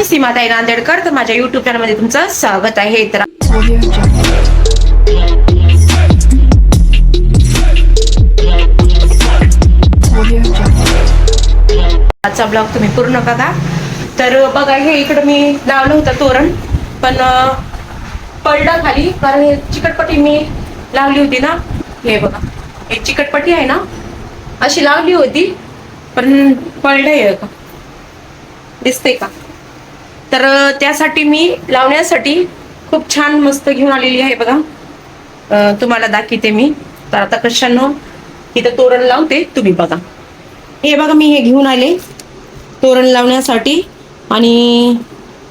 सीमाताई नांदेडकर तर माझ्या युट्यूब चॅनलमध्ये तुमचं स्वागत आहे. तर आजचा ब्लॉग तुम्ही पूर्ण बघा. तर बघा हे इकडं मी लावलं होतं तोरण पण पडलं खाली कारण हे चिकटपट्टी मी लावली होती ना. हे बघा हे चिकटपट्टी आहे ना अशी लावली होती पण पडलं का दिसतंय का? तर त्यासाठी मी लावण्यासाठी खूप छान मस्त घेऊन आलेली आहे बघा. तुम्हाला दाखवते मी. तर आता कशानं इथं तोरण लावते तुम्ही बघा. हे बघा मी हे घेऊन आले. तोरण लावण्यासाठी. आणि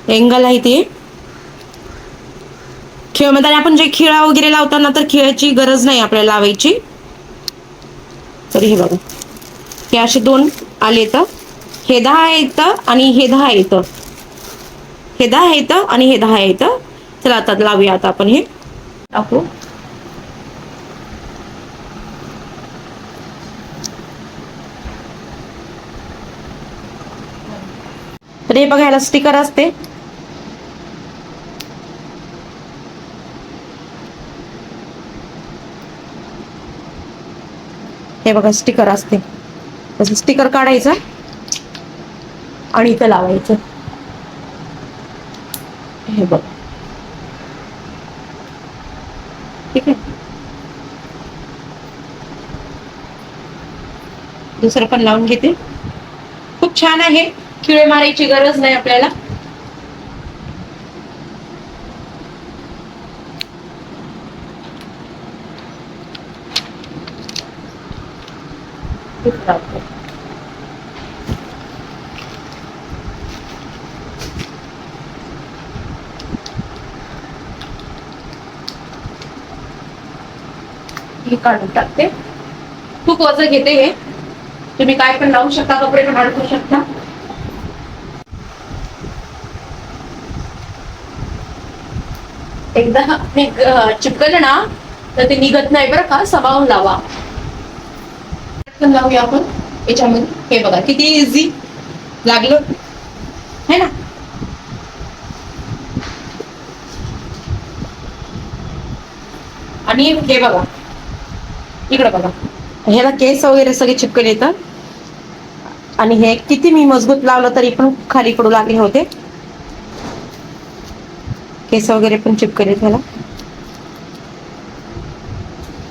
एंगल आहे ते. खेळ म्हणजे आपण जे खिळा वगैरे लावताना तर खिळ्याची गरज नाही आपल्याला लावायची. तर हे बघा. हे असे दोन आले तर हे दहा येतं आणि हे दहा येतं हे दहा येतं आणि हे दहा येतं चला आता लावूया आता आपण हे. टाकू. तर हे बघायला स्टिकर असते. हे बघा स्टिकर असते. तसं स्टिकर काढायचं आणि इथं लावायचं. हे बघ. ठीक आहे? दुसरं पण लावून घेते. खूप छान आहे. खिळे मारायची गरज नाही आपल्याला. मी काढून टाकते. खूप वजन घेते हे. तुम्ही काय पण लावू शकता कपडे पण अडकू शकता. एकदा हे चिपकलं ना तर ते निघत नाही बरं का समावून लावा. पटकन लावूया आपण याच्यामध्ये. हे बघा किती इझी लागलं. है ना? आणि हे बघा इकडे बघा. ह्याला केस वगैरे सगळे चिपकले येतात. आणि हे किती मी मजबूत लावलं तरी पण खाली पडू लागले होते. केस वगैरे पण चिपकले त्याला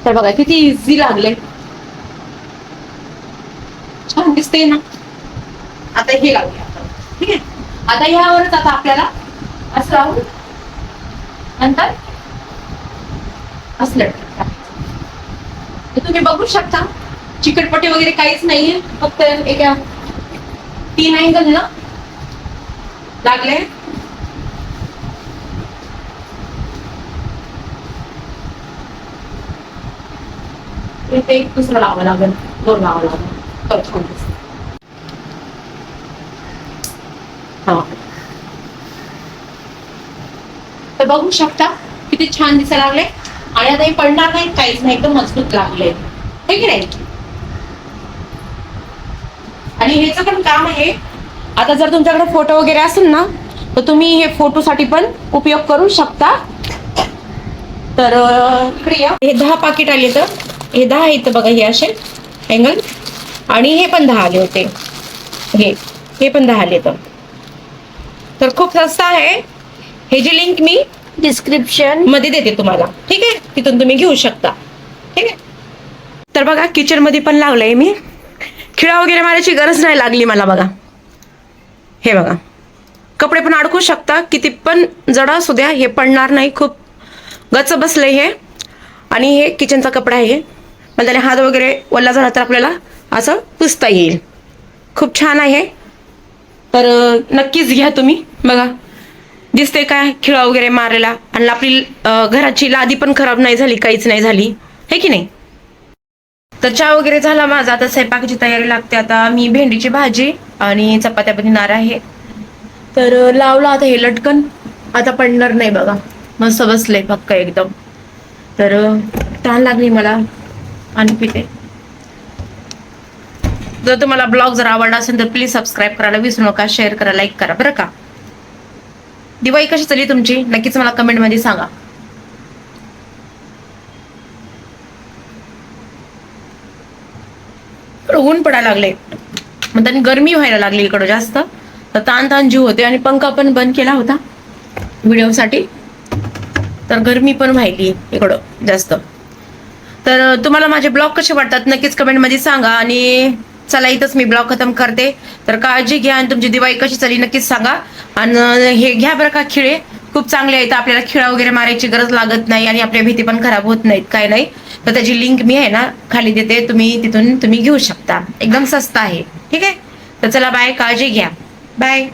तर बघा किती इझी लागले. छान दिसते ना? आता हे लागले ठीक आहे? आता ह्यावरच आता आपल्याला असं राहून नंतर असलं. तर तुम्ही बघू शकता. चिकटपट्टी वगैरे काहीच नाहीये. फक्त एका तीन अँगल ना लागले. एक दुसरं लावावं लागेल. दोन लावावं लागेल. हा. बघू शकता किती छान दिसायला लागले. आणि आता हे पडणार नाही काहीच नाही. एकदम मजबूत लागले. हे की नाही आणि ह्याचं पण काम आहे. आता जर तुमच्याकडे फोटो वगैरे असेल ना तर तुम्ही हे फोटोसाठी पण उपयोग करू शकता. तर अं, हे दहा पाकिट आले तर हे दहा येतं बघा हे असे अँगल आणि हे पण दहा आले होते. हे हे पण दहा आले तर. तर खूप स्वस्त आहे. हे जी लिंक मी डिस्क्रिप्शनमध्ये देते तुम्हाला. ठीक आहे? तिथून तुम्ही घेऊ शकता. ठीक आहे? तर बघा किचनमध्ये पण लावलंय मी. खिळा वगैरे मारायची गरज नाही लागली मला बघा. हे बघा. कपडे पण अडकू शकता. किती पण जड असू द्या हे पडणार नाही. खूप गच बसलंय हे. आणि हे किचनचा कपडा आहे मग त्याने हात वगैरे ओला झाला तर आपल्याला असं पुसता येईल. खूप छान आहे तर नक्कीच घ्या तुम्ही. बघा. दिसते काय खिळा वगैरे मारलेला? आणि आपली घराची लादी पण खराब नाही झाली काहीच नाही झाली. है की नाही? तर चहा वगैरे झाला माझा. आता स्वयंपाकाची तयारी लागते. आता मी भेंडीची भाजी आणि चपात्या बनणार आहे. तर लावलं आता हे लटकन. आता पडणार नाही बघा. मस्त बसलंय पक्क एकदम. तर तहान लागली मला. आणि पिते. जर तुम्हाला ब्लॉग जर आवडला असेल तर प्लीज सबस्क्राईब करायला विसरू नका. शेअर करा लाईक करा. बरं का? दिवाळी कशी चालली तुमची? नक्कीच मला कमेंटमध्ये सांगा. ऊन पडायला लागले मग त्यांनी गरमी व्हायला लागली इकडं जास्त. तर ताण ताण जीव होते आणि पंखा पण बंद केला होता व्हिडिओसाठी. तर गरमी पण व्हायली इकडं जास्त. तर तुम्हाला माझे ब्लॉग कसे वाटतात नक्कीच कमेंटमध्ये सांगा. आणि चला इथंच मी ब्लॉग खतम करते. तर काळजी घ्या आणि तुमची दिवाळी कशी चालली नक्कीच सांगा. आणि हे घ्या बरं का खिळे. खूप चांगले आहेत. आपल्याला खिळा वगैरे मारायची गरज लागत नाही आणि आपल्या भीती पण खराब होत नाहीत काय नाही. तर त्याची लिंक मी आहे ना खाली देते. तुम्ही तिथून तुम्ही घेऊ शकता. एकदम स्वस्त आहे. ठीक आहे? तर चला बाय काळजी घ्या. बाय